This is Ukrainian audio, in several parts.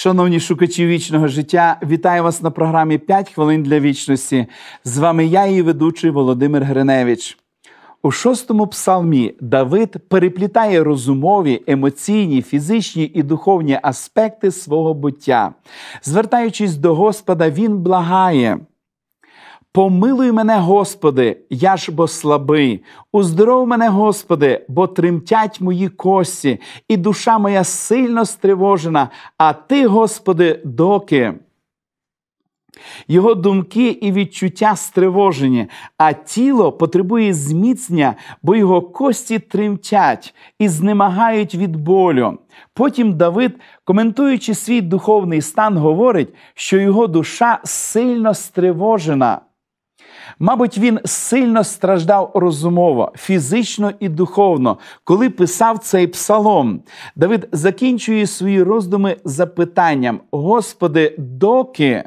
Шановні шукачі вічного життя, вітаю вас на програмі «5 хвилин для вічності. З вами я, її ведучий Володимир Гриневич. У шостому псалмі Давид переплітає розумові, емоційні, фізичні і духовні аспекти свого буття. Звертаючись до Господа, він благає. Помилуй мене, Господи, я ж бо слабий, уздоров мене, Господи, бо тремтять мої кості, і душа моя сильно стривожена, а Ти, Господи, доки. Його думки і відчуття стривожені, а тіло потребує зміцнення, бо його кості тремтять і знемагають від болю. Потім Давид, коментуючи свій духовний стан, говорить, що його душа сильно стривожена. Мабуть, він сильно страждав розумово, фізично і духовно, коли писав цей псалом. Давид закінчує свої роздуми запитанням: Господи, доки?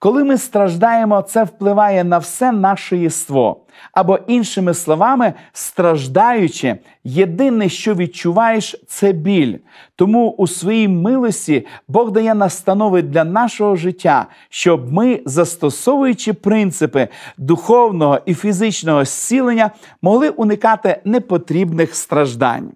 Коли ми страждаємо, це впливає на все наше єство. Або, іншими словами, страждаючи, єдине, що відчуваєш, це біль. Тому у своїй милості Бог дає настанови для нашого життя, щоб ми, застосовуючи принципи духовного і фізичного зцілення, могли уникати непотрібних страждань.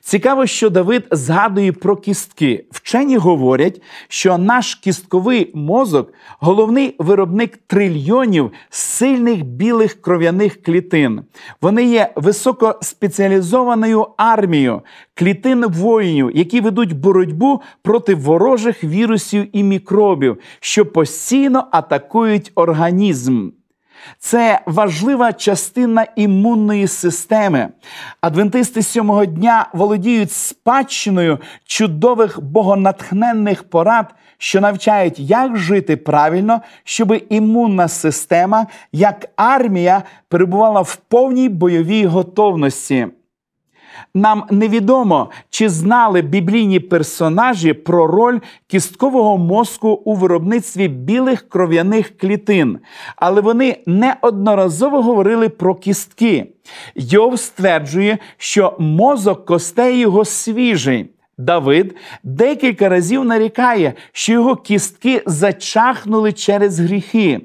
Цікаво, що Давид згадує про кістки. Вчені говорять, що наш кістковий мозок головний виробник трильйонів сильних білих кров'яних клітин. Вони є високоспеціалізованою армією клітин воїнів, які ведуть боротьбу проти ворожих вірусів і мікробів, що постійно атакують організм. Це важлива частина імунної системи. Адвентисти сьомого дня володіють спадщиною чудових богонатхненних порад, що навчають, як жити правильно, щоб імунна система, як армія, перебувала в повній бойовій готовності. Нам невідомо, чи знали біблійні персонажі про роль кісткового мозку у виробництві білих кров'яних клітин, але вони неодноразово говорили про кістки. Йов стверджує, що мозок костей його свіжий. Давид декілька разів нарікає, що його кістки зачахнули через гріхи.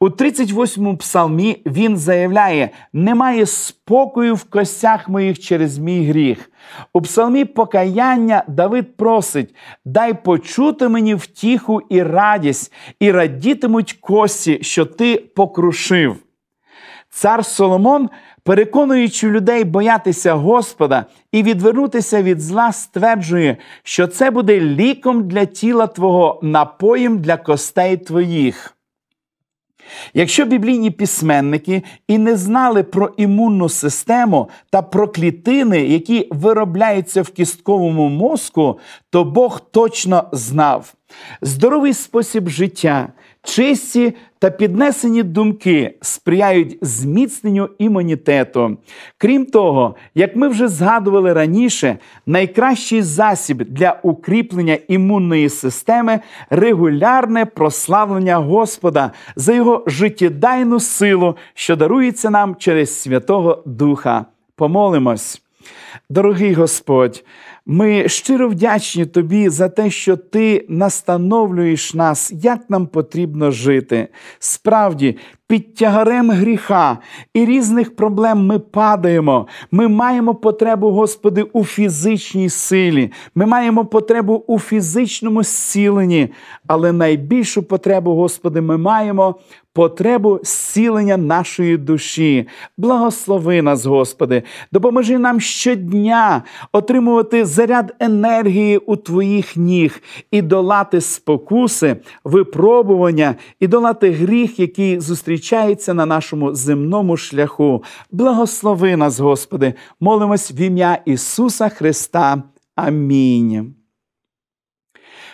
У 38-му псалмі він заявляє: немає спокою в костях моїх через мій гріх. У псалмі покаяння Давид просить: дай почути мені втіху і радість, і радітимуть кості, що ти покрушив. Цар Соломон, переконуючи людей боятися Господа і відвернутися від зла, стверджує, що це буде ліком для тіла Твого, напоєм для костей твоїх. Якщо біблійні письменники і не знали про імунну систему та про клітини, які виробляються в кістковому мозку, то Бог точно знав. Здоровий спосіб життя, чисті та піднесені думки сприяють зміцненню імунітету. Крім того, як ми вже згадували раніше, найкращий засіб для укріплення імунної системи регулярне прославлення Господа за його життєдайну силу, що дарується нам через Святого Духа. Помолимось. Дорогий Господь, ми щиро вдячні Тобі за те, що Ти настановлюєш нас, як нам потрібно жити. Справді, під тягарем гріха і різних проблем ми падаємо. Ми маємо потребу, Господи, у фізичній силі. Ми маємо потребу у фізичному зціленні, але найбільшу потребу, Господи, ми маємо потребу зцілення нашої душі. Благослови нас, Господи, допоможи нам щодня отримувати заряд енергії у Твоїх ніг і долати спокуси, випробування, і долати гріх, який зустрічається на нашому земному шляху. Благослови нас, Господи, молимось в ім'я Ісуса Христа. Амінь.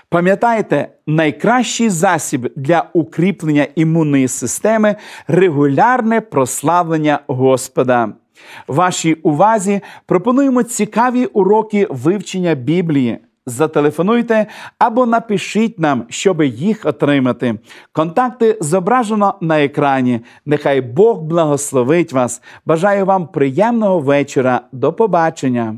Пам'ятайте, найкращий засіб для укріплення імунної системи регулярне прославлення Господа. Вашій увазі пропонуємо цікаві уроки вивчення Біблії. Зателефонуйте або напишіть нам, щоб їх отримати. Контакти зображено на екрані. Нехай Бог благословить вас. Бажаю вам приємного вечора. До побачення!